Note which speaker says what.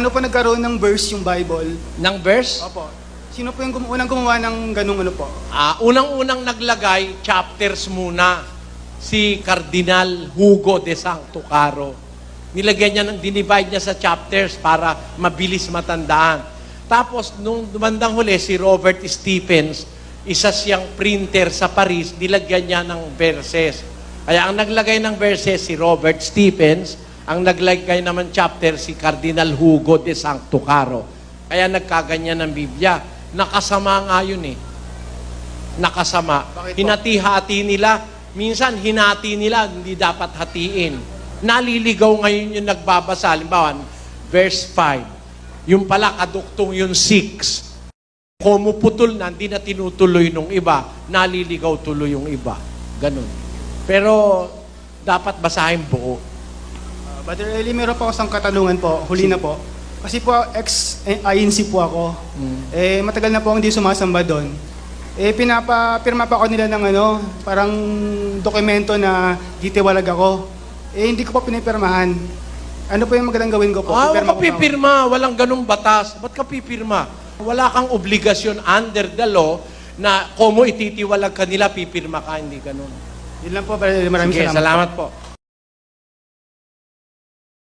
Speaker 1: Paano po nagkaroon ng verse yung Bible?
Speaker 2: ng verse.
Speaker 1: Opo. Sino po yung gum- unang gumawa ng ganung ano po?
Speaker 2: Ah, unang-unang naglagay, chapters muna, si Cardinal Hugo de Santo Caro. Nilagyan niya, ng, dinivide niya sa chapters para mabilis matandaan. Tapos, nung dumandang huli, si Robert Stephens, isa siyang printer sa Paris, nilagyan niya ng verses. Kaya ang naglagay ng verses, si Robert Stephens, ang naglagay naman chapter, si Cardinal Hugo de Santo Caro. Kaya nagkaganyan ng Biblia. Nakasama nga yun eh nakasama. Hinati-hati nila. Minsan, hinati nila, hindi dapat hatiin. Naliligaw ngayon yung nagbabasa. Halimbawa, verse 5. Yung pala, kaduktong yung 6. Kumuputol na, hindi na tinutuloy nung iba. Naliligaw tuloy yung iba. Ganun. Pero, dapat basahin buo.
Speaker 1: Brother Eli, meron po ako isang katanungan po. Huli na po. Kasi po, ex-INC po ako. Eh, matagal na po ako hindi sumasamba doon. Eh, pinapapirma pa ako nila ng ano, parang dokumento na ditiwalag ako. Eh, hindi ko po pinipirmahan. Ano po yung magandang gawin ko po?
Speaker 2: Ah,
Speaker 1: Pipirma
Speaker 2: huwag ka
Speaker 1: ko ba ako?
Speaker 2: pipirma. Walang ganung batas. Ba't ka pipirma? Wala kang obligasyon under the law na kung mo ititiwalag ka nila, pipirma ka. Hindi ganun.
Speaker 1: Yun lang po, Brother Eli. Maraming
Speaker 2: Sige,
Speaker 1: salamat.
Speaker 2: salamat po.